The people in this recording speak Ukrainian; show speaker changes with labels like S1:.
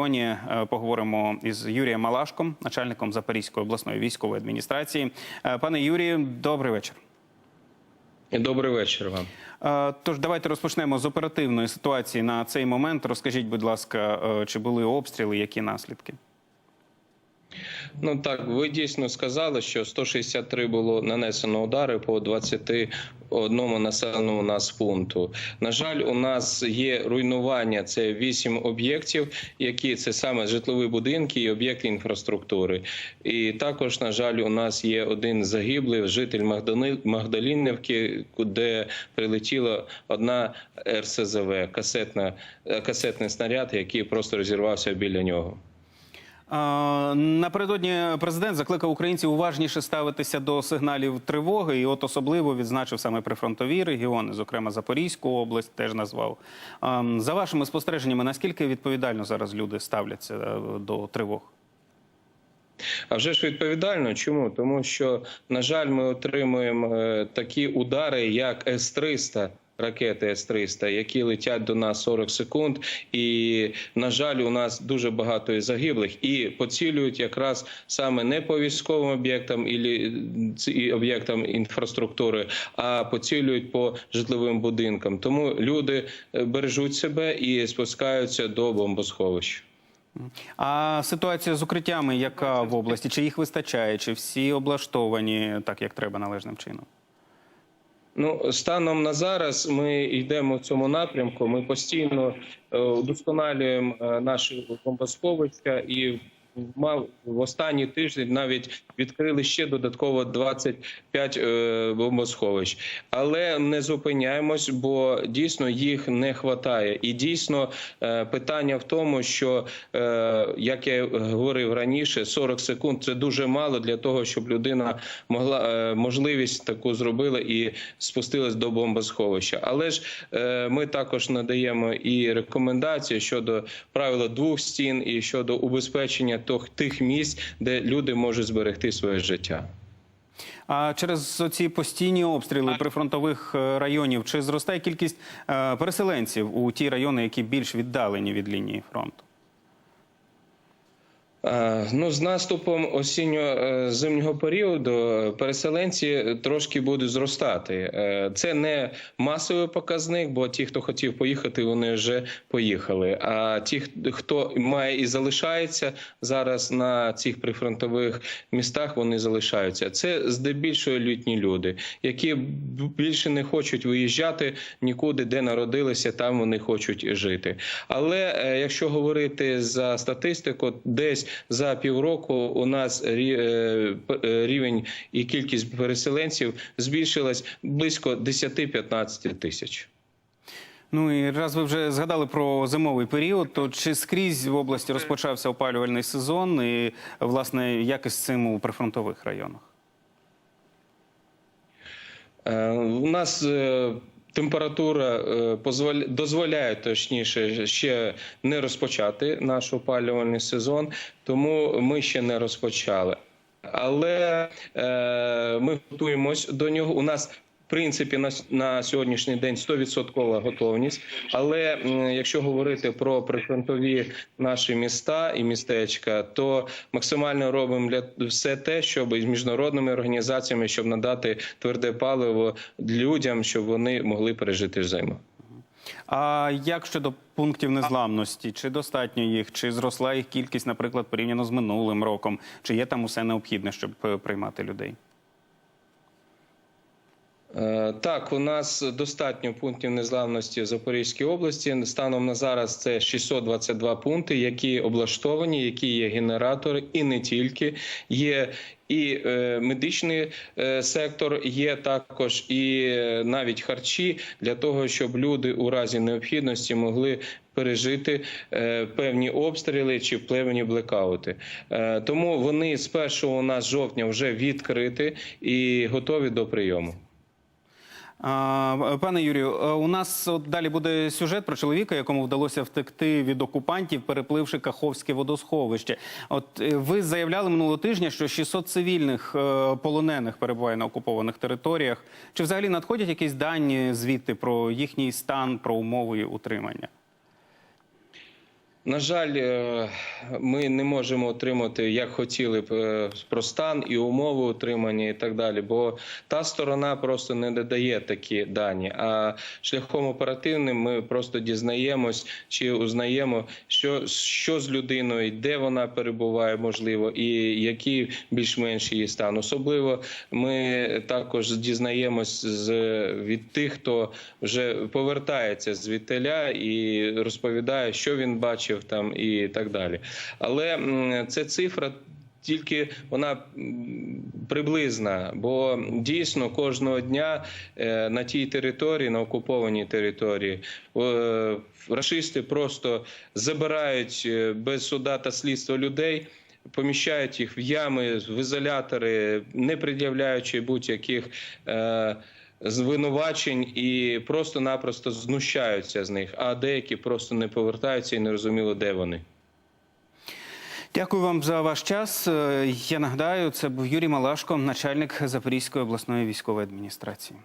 S1: регіоні е, поговоримо із Юрієм Малашком, начальником Запорізької обласної військової адміністрації. Е, Пане Юрію, добрий вечір.
S2: Добрий вечір вам.
S1: Е, Тож давайте розпочнемо з оперативної ситуації на цей момент. Розкажіть, будь ласка, чи були обстріли, які наслідки?
S2: Ну так, ви дійсно сказали, що 163 було нанесено удари по 21 населеному нас пункту. На жаль, у нас є руйнування. Це 8 об'єктів, які це саме житлові будинки і об'єкти інфраструктури. І також, на жаль, у нас є один загиблий житель Магдани- Магдалінівки, де прилетіла одна РСЗВ, касетна, касетний снаряд, який просто розірвався біля нього.
S1: Напередодні президент закликав українців уважніше ставитися до сигналів тривоги, і от особливо відзначив саме прифронтові регіони, зокрема Запорізьку область, теж назвав. За вашими спостереженнями, наскільки відповідально зараз люди ставляться е, до тривог?
S2: А вже ж відповідально. Чому? Тому що, на жаль, ми отримуємо е, такі удари, як С-300, ракети С-300, які летять до нас 40 секунд. І, на жаль, у нас дуже багато і загиблих і поцілюють якраз саме не по військовим об'єктам і об'єктам інфраструктури, а поцілюють по житловим будинкам. Тому люди е, бережуть себе і спускаються до бомбосховищ.
S1: А ситуація з укриттями, яка в області? Чи їх вистачає, чи всі облаштовані так, як треба належним чином?
S2: Ну, станом на зараз ми йдемо в цьому напрямку. Ми постійно е, удосконалюємо е, наші бомбосховища і мав в останній тиждень навіть відкрили ще додатково 25 е, бомбосховищ, але не зупиняємось, бо дійсно їх не вистачає. І дійсно е, питання в тому, що е, як я говорив раніше, 40 секунд це дуже мало для того, щоб людина могла можливість таку зробила і спустилась до бомбосховища. Але ж ми також надаємо і рекомендації щодо правила двох стін і щодо убезпечення тих місць, де люди можуть зберегти своє життя.
S1: А через ці постійні обстріли прифронтових е, районів чи зростає кількість е, переселенців у ті райони, які більш віддалені від лінії фронту?
S2: Е, Ну, з наступом осінньо-зимнього періоду переселенці трошки будуть зростати. Е, Це не масовий показник, бо ті, хто хотів поїхати, вони вже поїхали. А ті, хто має і залишається зараз на цих прифронтових містах, вони залишаються. Це здебільшого літні люди, які більше не хочуть виїжджати нікуди, де народилися, там вони хочуть жити. Але е, якщо говорити за статистику, десь за півроку у нас е, е, рівень і кількість переселенців збільшилась близько 10-15 тисяч.
S1: Ну і раз ви вже згадали про зимовий період, то чи скрізь в області розпочався опалювальний сезон, і власне як із цим у прифронтових районах?
S2: Е, У нас температура е, дозволяє точніше ще не розпочати наш опалювальний сезон, тому ми ще не розпочали. Але е, ми готуємось до нього. У нас принципі на, на сьогоднішній день 100% готовність. Але якщо говорити про прифронтові наші міста і містечка, то максимально робимо для все те, щоб із міжнародними організаціями, щоб надати тверде паливо людям, щоб вони могли пережити зиму.
S1: А як щодо пунктів незламності? Чи достатньо їх, чи зросла їх кількість, наприклад, порівняно з минулим роком? Чи є там усе необхідне, щоб е, приймати людей?
S2: Е, Так, у нас достатньо пунктів незламності в Запорізькій області. Станом на зараз це 622 пункти, які облаштовані, які є генератори, і не тільки є. І е, медичний е, сектор є також, і навіть харчі для того, щоб люди у разі необхідності могли пережити е, певні обстріли чи певні блекаути. Е, тому вони з 1 у нас жовтня вже відкриті і готові до прийому.
S1: Пане Юрію, е, у нас от далі буде сюжет про чоловіка, якому вдалося втекти від окупантів, перепливши Каховське водосховище. От е, ви заявляли минулого тижня, що 600 цивільних е, полонених перебуває на окупованих територіях. Чи взагалі надходять якісь дані звідти про їхній стан, про умови утримання?
S2: На жаль, е, ми не можемо отримати, як хотіли б, е, про стан і умови утримання і так далі, бо та сторона просто не додає такі дані. А шляхом оперативним ми просто дізнаємось чи узнаємо, що, що з людиною, де вона перебуває, можливо, і який більш-менш її стан. Особливо ми також дізнаємось з від тих, хто вже повертається з і розповідає, що він бачив там і так далі. Але це цифра. Тільки вона приблизна, бо дійсно кожного дня е, на тій території, на окупованій території, рашисти просто забирають е, без суда та слідства людей. Поміщають їх в ями, в ізолятори, не пред'являючи будь-яких е, звинувачень і просто-напросто знущаються з них. А деякі просто не повертаються і не розуміло, де вони.
S1: Дякую вам за ваш час. Е, Я нагадаю, це був Юрій Малашко, начальник Запорізької обласної військової адміністрації.